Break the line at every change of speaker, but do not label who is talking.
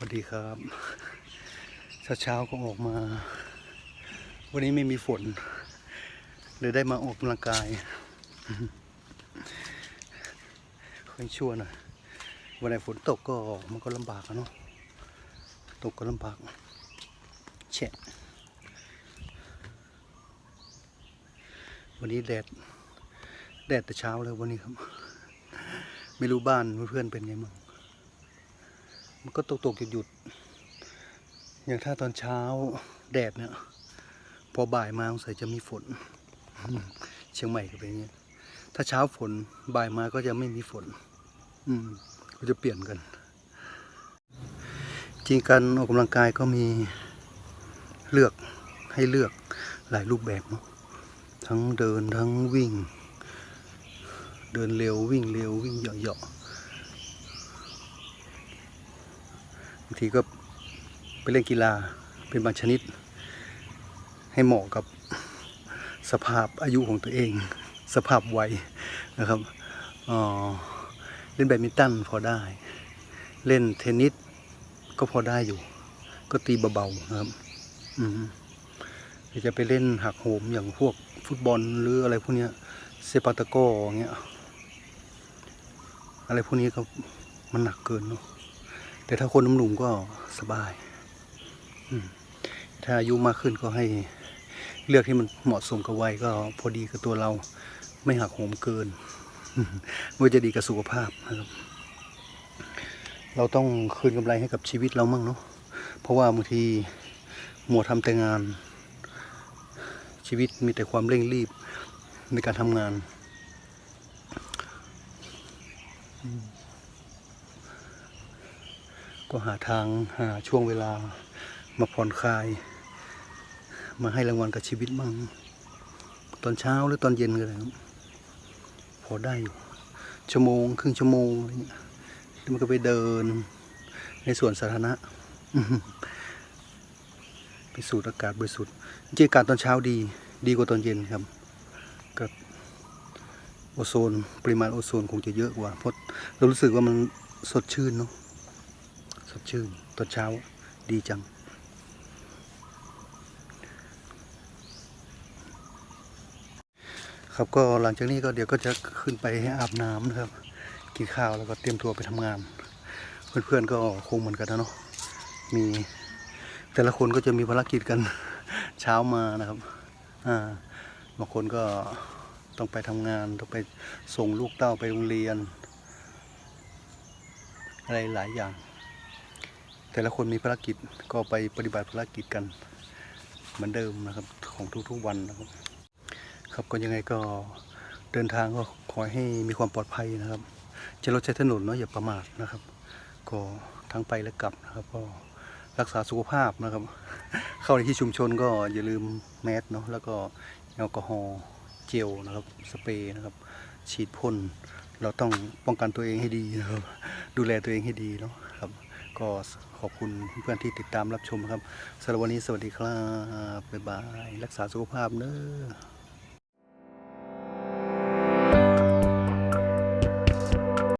สวัสดีครับเช้าเช้าๆก็ออกมา วันนี้ไม่มีฝนเลยได้มาออกกำลังกายค่อยชั่วหน่อยวันไหนฝนตกก็มันก็ลำบากอะเนาะตกก็ลำบากแฉะวันนี้แดดแดดแต่เช้าเลยวันนี้ครับ ไม่รู้บ้านเพื่อนเป็นไงมั่ง มันก็ตกตกหยุดหยุดๆอย่างถ้าตอนเช้าแดดเนี่ย พอบ่ายมาสงสัยจะมีฝน เชียงใหม่ก็เป็นอย่างนี้ถ้าเช้าฝนบ่ายมาก็จะไม่มีฝน อืมก็จะเปลี่ยนกัน จริงการออกกำลังกายก็มีเลือกให้เลือกหลายรูปแบบเนาะทั้งเดินทั้งวิ่ง เดินเร็ววิ่งเร็ววิ่งเหยาะๆ บางทีก็ไปเล่นกีฬาเป็นบางชนิด ให้เหมาะกับสภาพอายุของตัวเอง สภาพวัยนะครับเล่นแบดมินตันพอได้ เล่นเทนนิสก็พอได้อยู่ ก็ตีเบาๆนะครับอืมจะไปเล่นหักโหมอย่างพวกฟุตบอลหรืออะไรพวกนี้เซปาตะโก้อย่างเงี้ยอะไรพวกนี้ก็มันหนักเกินเนาะ แต่ถ้าคนหนุ่มๆก็สบายถ้าอายุมากขึ้นก็ให้เลือกที่มันเหมาะสมกับวัยก็พอดีกับตัวเราไม่หักโหมเกินมันจะดีกับสุขภาพนะครับ เราต้องคืนกำไรให้กับชีวิตเรามั่งเนาะเพราะว่าบางทีหมัวทำแต่งาน ชีวิตมีแต่ความเร่งรีบในการทำงาน ก็หาทางหาช่วงเวลามาผ่อนคลาย มาให้รางวัลกับชีวิตบ้างตอนเช้าหรือตอนเย็นก็ได้ครับพอได้อยู่ชั่วโมงครึ่งชั่วโมงอะไรเงี้ยแล้วมันก็ไปเดิน ในสวนสาธารณะไปสูดอากาศบริสุทธิ์จริงอากาศตอนเช้าดี ดีกว่าตอนเย็นครับกับโอโซน ปริมาณโอโซนคงจะเยอะกว่าเพราะเรารู้สึกว่ามันสดชื่นเนาะ สดชื่นตอนเช้าดีจัง ครับก็หลังจากนี้ก็เดี๋ยวก็จะขึ้นไปให้อาบน้ำนะครับ กินข้าวแล้วก็เตรียมตัวไปทำงาน เพื่อนๆก็คงเหมือนกันนะเนาะมีแต่ละคนก็จะมีภารกิจกันเช้ามานะครับอ่าบางคนก็ต้องไปทำงานต้องไปส่งลูกเต้าไปโรงเรียน อะไรหลายอย่าง แต่ละคนมีภารกิจก็ไปปฏิบัติภารกิจกันเหมือนเดิมนะครับของทุกๆวันนะครับ ครับก็ยังไงก็เดินทางก็ขอให้มีความปลอดภัยนะครับ จะรถใช้ถนนเนาะอย่าประมาทนะครับ ก็ทั้งไปและกลับนะครับ ก็รักษาสุขภาพนะครับ เข้าในที่ชุมชนก็อย่าลืมแมสเนาะแล้วก็แอลกอฮอล์เจลนะครับสเปรย์นะครับ ฉีดพ่นเราต้องป้องกันตัวเองให้ดีนะครับ ดูแลตัวเองให้ดีเนาะ ก็ขอบคุณเพื่อนๆที่ติดตามรับชมครับสำหรับวันนี้สวัสดีครับบ๊ายบาย รักษาสุขภาพเนอะ